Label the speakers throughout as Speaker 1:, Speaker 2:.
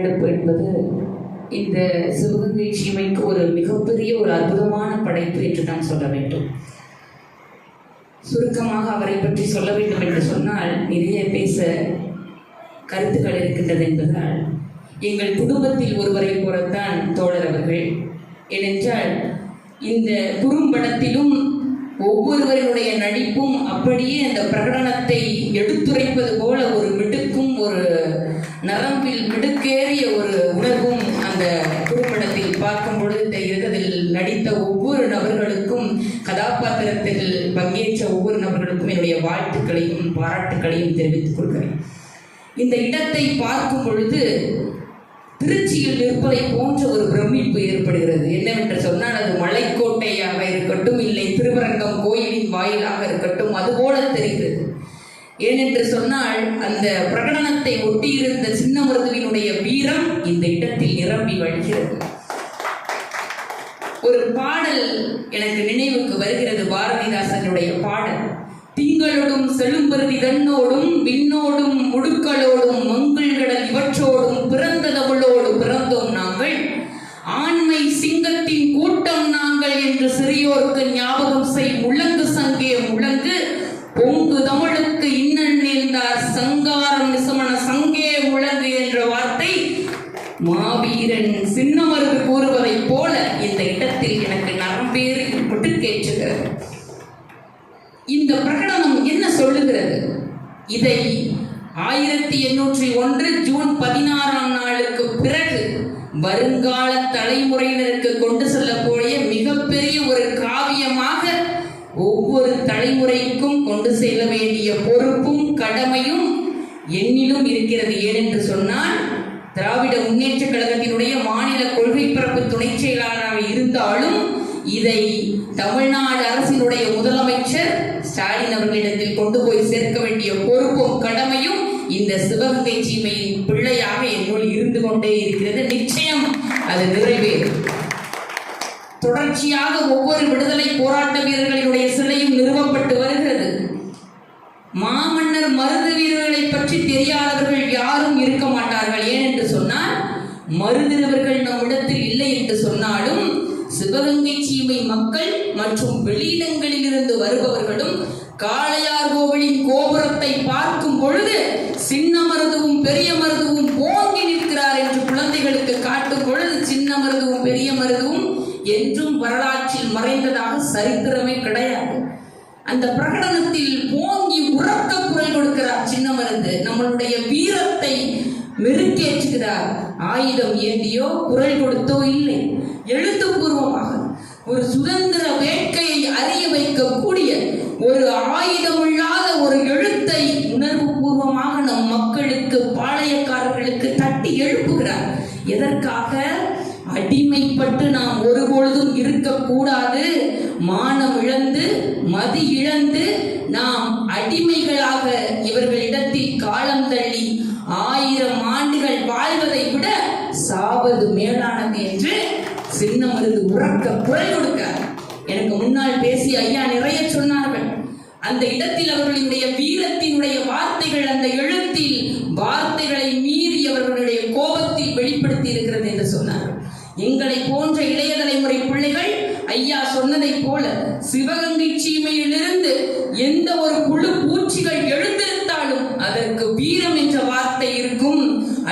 Speaker 1: எடுப்பு என்பது இந்த சிவகங்கை சீமைக்கு ஒரு மிகப்பெரிய ஒரு அற்புதமான படைப்பு என்று நான் சொல்ல வேண்டும் சுருக்கமாக அவரை பற்றி சொல்ல வேண்டும் என்று சொன்னால் நிறைய பேச கருத்துக்கள் இருக்கின்றது என்பதால் எங்கள் குடும்பத்தில் ஒருவரை போலத்தான் தோழர் அவர்கள் ஏனென்றால் இந்த குறும்படத்திலும் ஒவ்வொருவருடைய நடிப்பும் அப்படியே அந்த பிரகடனத்தை எடுத்துரைப்பது போல ஒரு மிடு ஒரு நரம்பில் பிடுக்கேறிய ஒரு உணர்வும் அந்த திருமணத்தில் பார்க்கும் பொழுது இருக்கதில் நடித்த ஒவ்வொரு நபர்களுக்கும் கதாபாத்திரத்தில் பங்கேற்ற ஒவ்வொரு நபர்களுக்கும் என்னுடைய வாழ்த்துக்களையும் பாராட்டுக்களையும் தெரிவித்துக் கொள்கிறேன் இந்த இடத்தை பார்க்கும் பொழுது திருச்சியில் நிற்பதை போன்ற ஒரு பிரமிப்பு ஏற்படுகிறது என்னவென்று சொன்னால் அது மலைக்கோட்டையாக இருக்கட்டும் இல்லை திருவரங்கம் கோயிலின் வாயிலாக இருக்கட்டும் அதுபோல தெரிகிறது ஏனென்று சொன்னால் அந்த பிரகடனத்தை ஒட்டியிருந்த சின்ன மருதுவினுடைய வீரம் இந்த இடத்தில் நிரம்பி வழிகிறது ஒரு பாடல் எனக்கு நினைவுக்கு வருகிறது பாரதிதாசனுடைய பாடல் திங்களோடும் செழும்பருதி தன்னோடும் விண்ணோடும் முடுக்களோடும் வீரன் சின்னமருக்கு கூறுவதை போல இந்த இடத்தில் எனக்கு நரம்பேறி விட்டு கேட்டுகிறது இந்த பிரகடனம் என்ன சொல்லுகிறது இதை ஆயிரத்தி எண்ணூற்றி ஒன்று ஜூன் பதினாறாம் நாளுக்கு பிறகு வருங்கால தலைமுறையினருக்கு கொண்டு செல்லக்கூடிய மிகப்பெரிய ஒரு காவியமாக ஒவ்வொரு தலைமுறைக்கும் கொண்டு செல்ல வேண்டிய பொறுப்பும் கடமையும் என்னிலும் இருக்கிறது ஏனென்று சொன்னால் திராவிட முன்னேற்ற கழகத்தினுடைய மாநில கொள்கை பிறப்பு துணை செயலாளராக இருந்தாலும் இதை தமிழ்நாடு அரசினுடைய முதலமைச்சர் ஸ்டாலின் அவர்களிடத்தில் கொண்டு போய் சேர்க்க வேண்டிய பொறுப்பும் கடமையும் இந்த சிவகங்கை சீமையின் பிள்ளையாக என்னுள் இருந்து கொண்டே இருக்கிறது நிச்சயம் அது நிறைவேறும் தொடர்ச்சியாக ஒவ்வொரு விடுதலை போராட்ட வீரர்களினுடைய சிலையும் நிறுவப்பட்டு வருகிறது மாமன்னர் மருது மறுதிறவர்கள் நம்மிடத்தில் இல்லை என்று சொன்னாலும் சிவகங்கை சீமை மக்கள் மற்றும் வெளியிடங்களில் இருந்து வருபவர்களும் காளையார் கோவிலின் கோபுரத்தை பார்க்கும் பொழுது சின்ன மருதுவும் பெரிய மருதுவும் போங்கி நிற்கிறார் என்று குழந்தைகளுக்கு காட்டும் பொழுது சின்ன மருதுவும் பெரிய மருதுவும் என்றும் வரலாற்றில் மறைந்ததாக சரித்திரமே கிடையாது அந்த பிரகடனத்தில் ஓங்கி உறக்க குரல் கொடுக்கிறார் சின்ன மருந்து நம்மளுடைய வீரத்தை மெருக்கேற்றுகிறார் ஆயுதம் ஏந்தியோ குரல் கொடுத்தோ இல்லை எழுத்துப்பூர்வமாக ஒரு சுதந்திர வேட்கையை அறிய வைக்கக்கூடிய ஒரு ஆயுதமில்லாத ஒரு எழுத்தை உணர்வு பூர்வமாக நம் மக்களுக்கு பாளையக்காரர்களுக்கு தட்டி எழுப்புகிறார் எதற்காக அடிமைப்பட்டு நாம் ஒரு பொழுதும் இருக்கக்கூடாது மானம் இழந்து மதி இழந்து நாம் அடிமைகளாக இவர்களிடத்தில் காலம் தள்ளி ஆயிரம் ஆண்டுகள் வாழ்வதை விட சாவது மேலானது என்று சின்ன மருந்து உறக்க குரல் கொடுக்க எனக்கு முன்னால் பேசிய ஐயா நிறைய சொன்னார்கள் அந்த இடத்தில் அவர்களுடைய வீரத்தினுடைய வார்த்தைகள் அந்த எழுத்தில் வார்த்தைகளை எங்களை போன்ற இளைய தலைமுறை பிள்ளைகள் ஐயா சொன்னதை போல சிவகங்கை சீமையிலிருந்து எந்த ஒரு குழு பூச்சிகள் எழுந்திருந்தாலும் அதற்கு வீரம் என்ற வார்த்தை இருக்கும்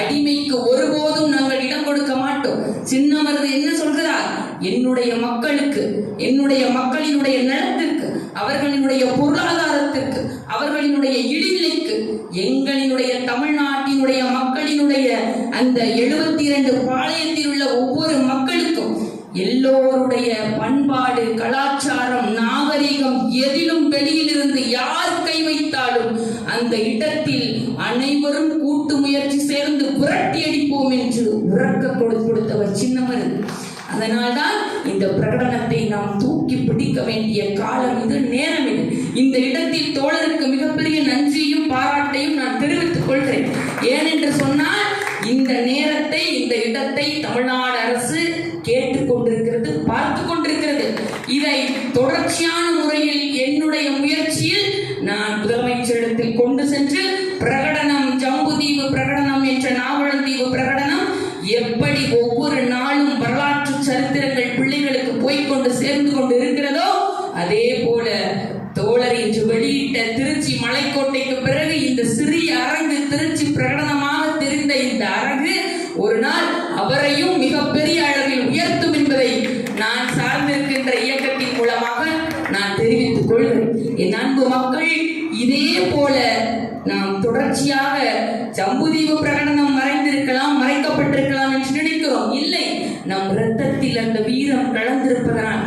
Speaker 1: அடிமைக்கு ஒருபோதும் நாங்கள் இடம் கொடுக்க மாட்டோம் சின்னவரது என்ன சொல்கிறார் என்னுடைய மக்களுக்கு என்னுடைய மக்களினுடைய நலத்திற்கு அவர்களினுடைய பொருளாதாரத்திற்கு அவர்களினுடைய இடிநிலைக்கு எங்களினுடைய தமிழ்நாட்டினுடைய மக்களினுடைய அந்த எழுபத்தி இரண்டு பாளையத்தில் உள்ள ஒவ்வொரு மக்களுக்கும் எல்லோருடைய பண்பாடு கலாச்சாரம் நாகரீகம் எதிலும் வெளியிலிருந்து யார் கை வைத்தாலும் அந்த இடத்தில் அனைவரும் கூட்டு முயற்சி சேர்ந்து புரட்டி அடிப்போம் என்று உறக்க கொடுத்தவர் சின்னமர் அதனால்தான் இந்த பிரகடனத்தை நாம் தூக்கி பிடிக்க வேண்டிய காலம் இது நேரம் இது இந்த இடத்தில் தோழருக்கு மிகப்பெரிய நன்றியும் பாராட்டையும் நான் தெரிவித்துக் கொள்கிறேன் ஏனென்று சொன்னால் இந்த நேரத்தை இந்த இடத்தை தமிழ்நாடு அரசு உயர்ந்து கொண்டிருக்கிறதோ அதே போல தோழர் இன்று வெளியிட்ட திருச்சி மலைக்கோட்டைக்கு பிறகு இந்த சிறிய அரங்கு திருச்சி பிரகடனமாக தெரிந்த இந்த அரங்கு ஒரு நாள் அவரையும் மிகப்பெரிய அளவில் உயர்த்தும் என்பதை நான் சார்ந்திருக்கின்ற இயக்கத்தின் மூலமாக நான் தெரிவித்துக் கொள்கிறேன் என் அன்பு மக்கள் இதே போல நாம் தொடர்ச்சியாக ஜம்புதீப பிரகடனம் மறைந்திருக்கலாம் மறைக்கப்பட்டிருக்கலாம் என்று நினைக்கிறோம் இல்லை நம் ரத்தத்தில் அந்த வீரம் கலந்திருப்பதனால்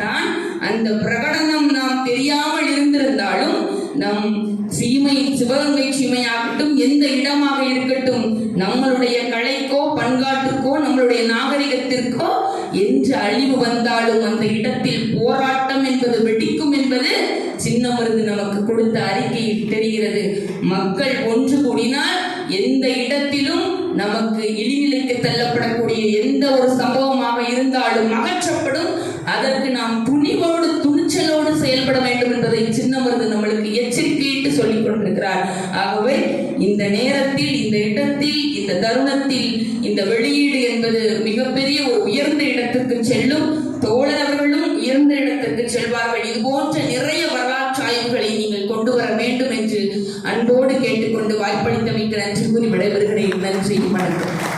Speaker 1: இருக்கட்டும் எந்த இடமாக இருக்கட்டும் நம்மளுடைய கலைக்கோ பண்பாட்டுக்கோ நம்மளுடைய நாகரிகத்திற்கோ எந்த அழிவு வந்தாலும் அந்த இடத்தில் போராட்டம் என்பது வெடிக்கும் என்பது சின்ன மருந்து நமக்கு கொடுத்த அறிக்கையில் தெரிகிறது மக்கள் ஒன்று கூடினால் எந்த இடத்திலும் நமக்கு இழிநிலைக்கு தள்ளப்படக்கூடிய எந்த ஒரு சம்பவமாக இருந்தாலும் அகற்றப்படும் அதற்கு நாம் துணிவோடு துணிச்சலோடு செயல்பட வேண்டும் என்பதை சின்ன மருந்து நம்மளுக்கு எச்சரிக்கையிட்டு சொல்லிக் கொண்டிருக்கிறார் ஆகவே இந்த நேரத்தில் இந்த இடத்தில் இந்த தருணத்தில் இந்த வெளியீடு என்பது மிகப்பெரிய ஒரு உயர்ந்த இடத்திற்கு செல்லும் தோழர் அவர்களும் உயர்ந்த இடத்திற்கு செல்வார்கள் இது போன்ற நிறைய வரலாற்று ஆய்வுகளை நீங்கள் கொண்டு வர வேண்டும் என்று அன்போடு கேட்டுக்கொண்டு வாய்ப்பளித்தமைக்கு நன்றி கூறி விடைபெறுகிறேன் நன்றி வணக்கம்